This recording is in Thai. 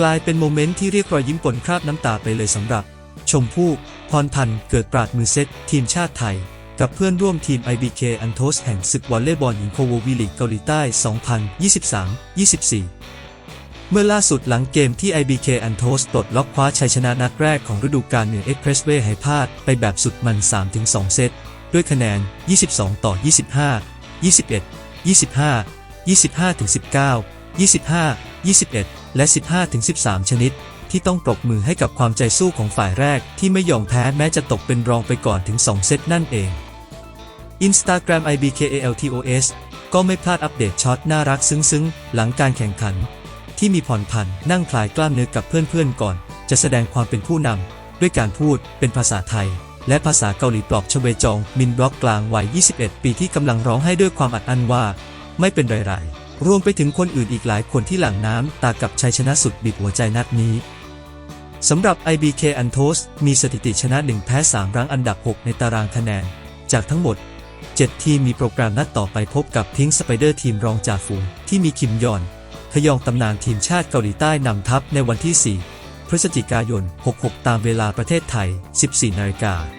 กลายเป็นโมเมนต์ที่เรียกรอยยิ้มปนคราบน้ำตาไปเลยสำหรับ ชมพู่ พรพันธ์เกิดปราดมือเซต ทีมชาติไทย กับเพื่อนร่วมทีม IBK อันโทสแห่งศึกวอลเลย์บอลหญิงโคววีลีกเกาหลีใต้ 2023-24เมื่อล่าสุดหลังเกมที่ IBK อันโทสปลดล็อกคว้าชัยชนะนัดแรกของฤดูกาลเหนือเอ็กเพรสเวย์ไฮพาดไปแบบสุดมัน 3-2 เซต ด้วยคะแนน 22 ต่อ 25 21 25 25-19 25 21 และ 15-13 ชนิด ที่ต้องปรบมือให้กับความใจสู้ของฝ่ายแรกที่ไม่ยอมแพ้แม้จะตกเป็นรองไปก่อนถึง 2 เซตนั่นเอง Instagram IBKALTOS ก็ไม่พลาดอัปเดตช็อตน่ารักซึ้งๆ หลังการแข่งขัน ที่มีผ่อนผันนั่งคลายกล้ามเนื้อกับเพื่อนๆก่อน จะแสดงความเป็นผู้นำด้วยการพูดเป็นภาษาไทย และภาษาเกาหลีปลอบชเวจอง มินบล็อกกลางวัย 21 ปีที่กำลังร้องไห้ด้วยความอัดอั้นว่า ไม่เป็นไรๆ รวมไปถึงคนอื่นอีกหลายคนที่หลั่งน้ำตากับชัยชนะสุดบีบหัวใจนัดนี้สำหรับ IBK a n t o s มีสถิติชนะ 1 แพ้ 3 รั้งอันดับ 6 ในตารางคะแนน จากทั้งหมด 7 ทีมมีโปรแกรมนัดต่อไปพบกับทิ้งสไปเดอร์ทีมรองจ่าฝูงที่มีคิมยอนขยองตำนานทีมชาติเกาหลีใต้นำทัพในวันที่ 4 พฤศจิกายน 66 ตามเวลาประเทศไทย 14 นาฬิกา